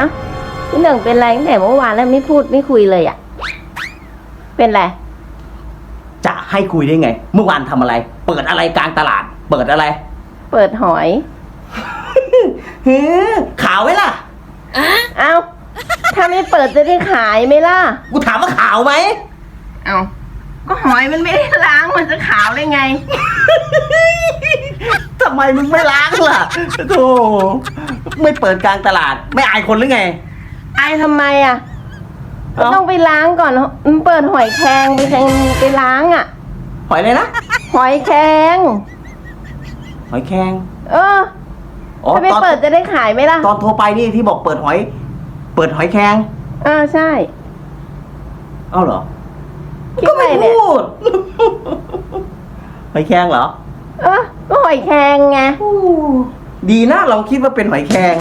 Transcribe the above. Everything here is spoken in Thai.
อ้าพี่หนึ่งเป็นไรตั้งแต่เมื่อวานแล้วไม่พูดไม่คุยเลยอะ เป็นไร จะให้คุยได้ไง เมื่อวานทำอะไร เปิดอะไรกลางตลาด เปิดอะไร เปิดหอย เฮ้อขาวไหมล่ะ เอ้า ถ้าไม่เปิดจะได้ขายไหมล่ะ กูถามว่าขาวไหม เอ้า ก็หอยมันไม่ได้ล้างมันจะขาวได้ไงทำ ไมมึงไม่ล้างล่ะโธ่ไม่เปิดกลางตลาด ไม่อายคนหรือไงไอายทำไมอะก็เอ้า ต้องไปล้างก่อนมันเปิดหอยแครงไปแทงไปล้างอะ หอยเลยนะหอยแครงหอยแครงเอออ๋อถ้าไม่ตอนเปิดจะได้ขายไหมล่ะตอนโทรไปนี่ที่บอกเปิดหอย เปิดหอยแครงเออใช่เอ้าเหรอ คิดก็ไงไม่เนี่ยพูด หอยแครงเหรอเออ ก็หอยแครงไง ดีนะเราคิดว่าเป็นหอยแครง